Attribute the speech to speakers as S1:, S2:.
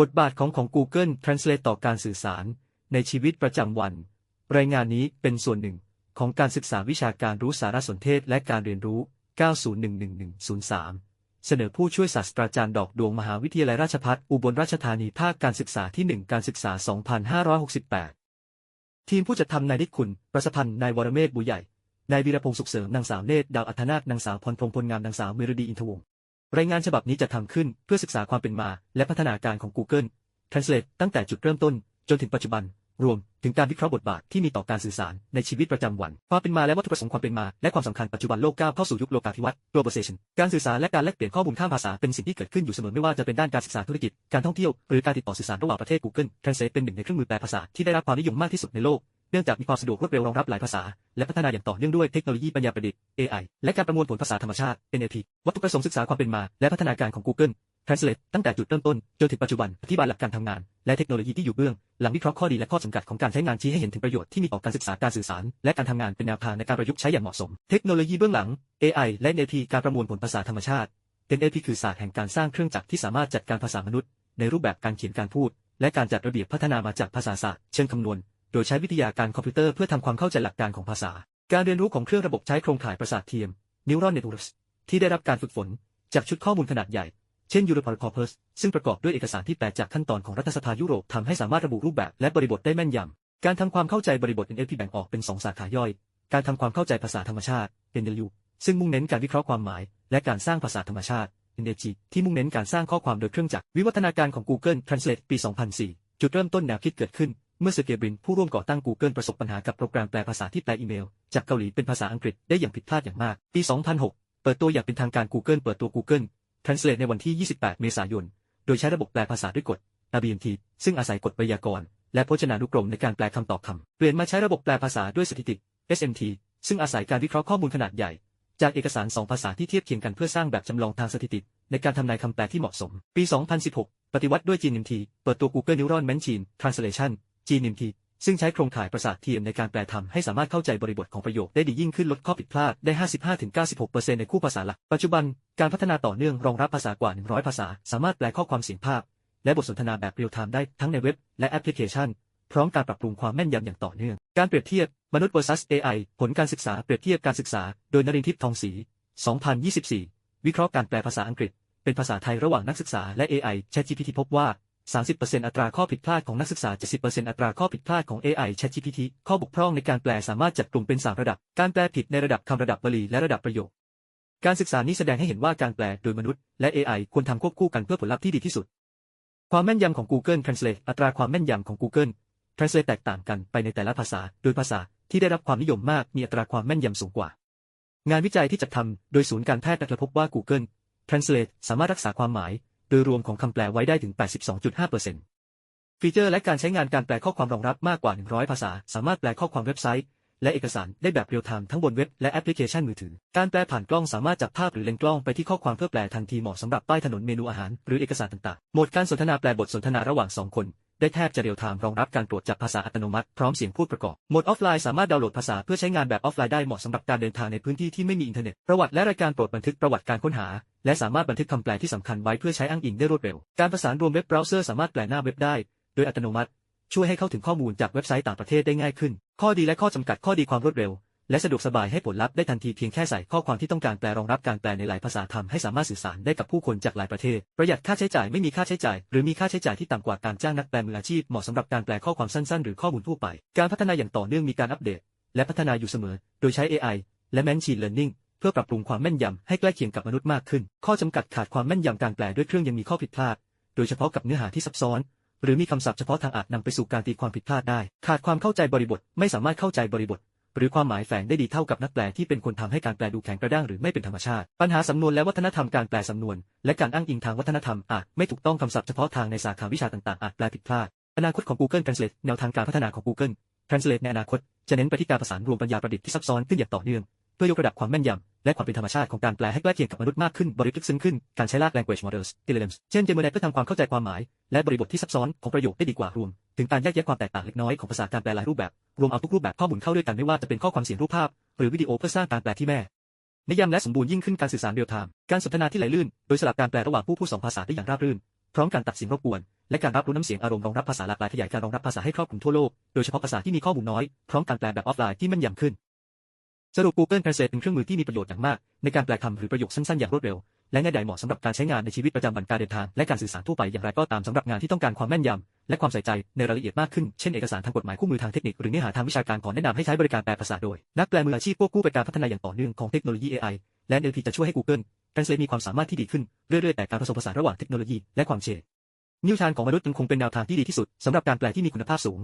S1: บทบาทของของ Google Translate ต่อการสื่อสาร ในชีวิตประจำวัน รายงานนี้เป็นส่วนหนึ่งของการศึกษาวิชาการรู้สารสนเทศและการเรียนรู้ 901103 เสนอผู้ช่วยศาสตราจารย์ดอกดวงมหาวิทยาลัยราชภัฏอุบลราชธานีภาคการศึกษาที่ 1 การศึกษา 2568 ทีมผู้จัดทำนายนิคุณ ประสพันธ์นายวรเมศบุญใหญ่ นายวีรพงศ์สุขเสริมนางสาวเนตรดาวอัธนาคนางสาวพรพรหมพลงามนางสาวเมรดีอินทวงศ์ รายงานฉบับนี้จะทำขึ้นเพื่อศึกษาความเป็นมา และพัฒนาการของ Google Translate ตั้งแต่จุดเริ่มต้น จนถึงปัจจุบัน รวมถึงการวิเคราะห์บทบาทที่มีต่อการสื่อสารในชีวิตประจำวัน ความเป็นมาและวัตถุประสงค์ความเป็นมา และความสำคัญปัจจุบันโลกก้าวเข้าสู่ยุคโลกาภิวัตน์ globalization การสื่อสารและการแลกเปลี่ยนข้อมูลข้ามภาษาเป็นสิ่งที่เกิดขึ้นอยู่เสมอไม่ว่าจะเป็นด้านการศึกษาธุรกิจ การท่องเที่ยว หรือการติดต่อสื่อสารระหว่างประเทศ Google Translate เป็นหนึ่งในเครื่องมือแปลภาษาที่ได้รับความนิยมมากที่สุดในโลก เนื่องจากมีความสะดวกรวดเร็วรองรับหลายภาษา และพัฒนาอย่างต่อเนื่องด้วยเทคโนโลยีปัญญาประดิษฐ์ AI และการประมวลผลภาษาธรรมชาติ NLP วัตถุประสงค์ศึกษาความเป็นมา และพัฒนาการของ Google Translate ตั้งแต่จุดเริ่มต้นจนถึงปัจจุบันอธิบายหลักการทำงาน และเทคโนโลยีที่อยู่เบื้อง หลังวิเคราะห์ข้อดีและข้อจำกัดของการใช้งานชี้ให้เห็นถึงประโยชน์ที่มีต่อการศึกษาการสื่อสาร และการทำงานเป็นแนวทางในการประยุกต์ใช้อย่างเหมาะสม เทคโนโลยีเบื้องหลัง AI และ NLP การประมวลผลภาษาธรรมชาติ NLP คือศาสตร์แห่งการสร้างเครื่องจักรที่สามารถจัดการภาษามนุษย์ ในรูปแบบการเขียนการพูด และการจัดระเบียบพัฒนามาจากภาษาศาสตร์เชิงคำนวณ โดยใช้วิทยาการคอมพิวเตอร์เพื่อทำความเข้าใจหลักการของภาษา การเรียนรู้ของเครื่องระบบใช้โครงข่ายประสาทเทียม Neural Networks ที่ได้รับการฝึกฝน จากชุดข้อมูลขนาดใหญ่ เช่น Europol Corpus ซึ่งประกอบด้วยเอกสารที่แปลจากขั้นตอนของรัฐสภายุโรปทำให้สามารถระบุรูปแบบและบริบทได้แม่นยำ การทำความเข้าใจบริบท NLP แบ่งออกเป็น 2 สาขาย่อย การทำความเข้าใจภาษาธรรมชาติ NLU ซึ่งมุ่งเน้นการวิเคราะห์ความหมาย และการสร้างภาษาธรรมชาติ NLG ที่มุ่งเน้นการสร้างข้อความโดยเครื่องจักรวิวัฒนาการของ Google Translate ปี 2004 จุดเริ่มต้นแนวคิดเกิดขึ้น เมื่อเซอร์เกย์บรินผู้ร่วมก่อตั้ง Google ประสบปัญหากับโปรแกรมแปลภาษาที่แปลอีเมล จากเกาหลีเป็นภาษาอังกฤษได้อย่างผิดพลาดอย่างมาก ปี 2006 เปิดตัวอย่างเป็นทางการ Google เปิดตัว Google Translate ในวันที่ 28 เมษายน โดยใช้ระบบแปลภาษาด้วยกฎ RBMT ซึ่งอาศัยกฎไวยากรณ์และพจนานุกรมในการแปลคำตอบคำ เปลี่ยนมาใช้ระบบแปลภาษาด้วยสถิติ SMT ซึ่งอาศัยการวิเคราะห์ข้อมูลขนาดใหญ่ จากเอกสาร 2 ภาษาที่เทียบเคียงกันเพื่อสร้างแบบจำลองทางสถิติ ในการทำนายคำแปลที่เหมาะสม ปี 2016 ปฏิวัติด้วย GNMT เปิดตัว Google Neural Machine Translation GNMT ซึ่งใช้โครงข่ายประสาทเทียมในการแปลทำให้สามารถเข้าใจบริบทของประโยคได้ดียิ่งขึ้นลดข้อผิดพลาดได้ 55-96%ในคู่ภาษาหลัก ปัจจุบัน การพัฒนาต่อเนื่องรองรับภาษากว่า 100 ภาษา สามารถแปลข้อความเสียงภาพ และบทสนทนาแบบเรียลไทม์ได้ทั้งในเว็บและแอปพลิเคชัน พร้อมการปรับปรุงความแม่นยำอย่างต่อเนื่อง การเปรียบเทียบ มนุษย์ vs AI ผลการศึกษาเปรียบเทียบการศึกษา โดยนรินทร์ทิพย์ทองศรี 2024 วิเคราะห์การแปลภาษาอังกฤษ เป็นภาษาไทยระหว่างนักศึกษาและ AI ChatGPT พบว่า 30%อัตราข้อผิดพลาดของนักศึกษา 70%อัตราข้อผิดพลาดของ AI ChatGPT ข้อบกพร่องในการแปลสามารถจัดกลุ่มเป็น 3 ระดับ การแปลผิดในระดับคำระดับบาลีและระดับประโยค การศึกษานี้แสดงให้เห็นว่าการแปลโดยมนุษย์และ AI ควรทำควบคู่กันเพื่อผลลัพธ์ที่ดีที่สุด ความแม่นยำของ Google Translate อัตราความแม่นยำของ Google Translate แตกต่างกันไปในแต่ละภาษา โดยภาษาที่ได้รับความนิยมมากมีอัตราความแม่นยำสูงกว่า งานวิจัยที่จัดทำโดยศูนย์การแพทย์ได้พบว่า Google Translate สามารถรักษาความหมาย ดยรวมของคำแปลไว้ได้ถึง 82.5%ฟีเจอร์และการใช้งานการแปลข้อความรองรับมากกว่า 100 ภาษา สามารถแปลข้อความเว็บไซต์ และเอกสารได้แบบเรียลไทม์ทั้งบนเว็บและแอปพลิเคชันมือถือ การแปลผ่านกล้องสามารถจับภาพหรือเลนส์กล้องไปที่ข้อความเพื่อแปลทันทีเหมาะสำหรับป้ายถนนเมนูอาหารหรือเอกสารต่างๆ โหมดการสนทนาแปลบทสนทนาระหว่าง 2 คน ได้แทบจะเรียลไทม์รองรับการตรวจจับภาษาอัตโนมัติพร้อมเสียงพูดประกอบโหมดออฟไลน์สามารถดาวน์โหลดภาษาเพื่อใช้งานแบบออฟไลน์ได้เหมาะสำหรับการเดินทางในพื้นที่ที่ไม่มีอินเทอร์เน็ตประวัติและรายการโปรดบันทึกประวัติการค้นหา และสามารถบันทึกคำแปลที่สำคัญไว้เพื่อใช้อ้างอิงได้รวดเร็ว การประสานรวมเว็บเบราว์เซอร์สามารถแปลหน้าเว็บได้ โดยอัตโนมัติ ช่วยให้เข้าถึงข้อมูลจากเว็บไซต์ต่างประเทศได้ง่ายขึ้น ข้อดีและข้อจำกัดข้อดีความรวดเร็ว และสะดวกสบายให้ผลลัพธ์ได้ทันทีเพียงแค่ใส่ข้อความที่ต้องการแปลรองรับการแปลในหลายภาษาทำให้สามารถสื่อสารได้กับผู้คนจากหลายประเทศ ประหยัดค่าใช้จ่ายไม่มีค่าใช้จ่าย หรือมีค่าใช้จ่ายที่ต่ำกว่าการจ้างนักแปลมืออาชีพเหมาะสำหรับการแปลข้อความสั้นๆ หรือข้อมูลทั่วไป การพัฒนาอย่างต่อเนื่องมีการอัปเดต และพัฒนาอยู่เสมอ โดยใช้ AI และ Machine Learning เพื่อปรับปรุงความแม่นยำให้ใกล้เคียงกับมนุษย์มากขึ้น ข้อจำกัดขาดความแม่นยำการแปลด้วยเครื่องยังมีข้อผิดพลาด โดยเฉพาะกับเนื้อหาที่ซับซ้อน หรือมีคำศัพท์เฉพาะทางอาจนำไปสู่การตีความผิดพลาดได้ ขาดความเข้าใจบริบท ไม่สามารถเข้าใจบริบท หรือความหมายแฝงได้ดีเท่ากับนักแปลที่เป็นคนทำให้การแปลดูแข็งกระด้างหรือไม่เป็นธรรมชาติ ปัญหาสำนวนและวัฒนธรรมการแปลสำนวน และการอ้างอิงทางวัฒนธรรมอาจไม่ถูกต้องคำศัพท์เฉพาะทางในสาขาวิชาต่างๆอาจแปลผิดพลาดอนาคตของ Google Translate แนวทางการพัฒนาของ Google Translate ในอนาคตจะเน้นไปที่การประสานรวมปัญญาประดิษฐ์ที่ซับซ้อนขึ้นอย่างต่อเนื่อง เพื่อยกระดับความแม่นยำ และความเป็นธรรมชาติของการแปลให้ใกล้เคียงกับมนุษย์มากขึ้นบริบทซึ้งขึ้น การใช้ลาก language models LLMs เช่น Gemini เพื่อทำความเข้าใจความหมาย และบริบทที่ซับซ้อนของประโยคได้ดีกว่ารวม ถึงการแยกแยะความแตกต่างเล็กน้อยของภาษาการแปลหลายรูปแบบ รวมเอาทุกรูปแบบข้อมูลเข้าด้วยกันไม่ว่าจะเป็นข้อความเสียงรูปภาพ หรือวิดีโอเพื่อสร้างการแปลที่แม่นยำและสมบูรณ์ยิ่งขึ้นการสื่อสารเรียลไทม์การสนทนาที่ไหลลื่น โดยสลับการแปลระหว่างผู้พูดสองภาษาได้อย่างราบรื่น พร้อมการตัดสียงรบกวน และการรับรู้น้ำเสียงอารมณ์รองรับภาษาหลากหลายขยายการรองรับภาษาให้ครอบคลุมทั่วโลก โดยเฉพาะภาษาที่มีข้อมูลน้อย พร้อมการแปลแบบออฟไลน์ที่แม่นยำขึ้น สรุป Google Translate เป็นเครื่องมือที่มีประโยชน์อย่างมาก ในการแปลคำหรือประโยคสั้นๆ อย่างรวดเร็ว และง่ายดายเหมาะสำหรับการใช้งานในชีวิตประจำวันการเดินทาง และการสื่อสารทั่วไปอย่างไรก็ตามสำหรับงานที่ต้องการความแม่นยำและความใส่ใจในรายละเอียดมากขึ้น เช่นเอกสารทางกฎหมายคู่มือทางเทคนิคหรือเนื้อหาทางวิชาการขอแนะนำให้ใช้บริการแปลภาษาโดย นักแปลมืออาชีพควบคู่ไปการพัฒนาอย่างต่อเนื่องของเทคโนโลยี AI และ NLP จะช่วยให้ Google Translate มีความสามารถที่ดีขึ้นเรื่อยๆแต่การผสมผสานระหว่างเทคโนโลยีและความเชี่ยวชาญของมนุษย์ยังคงเป็นแนวทางที่ดีที่สุดสำหรับการแปลที่มีคุณภาพสูง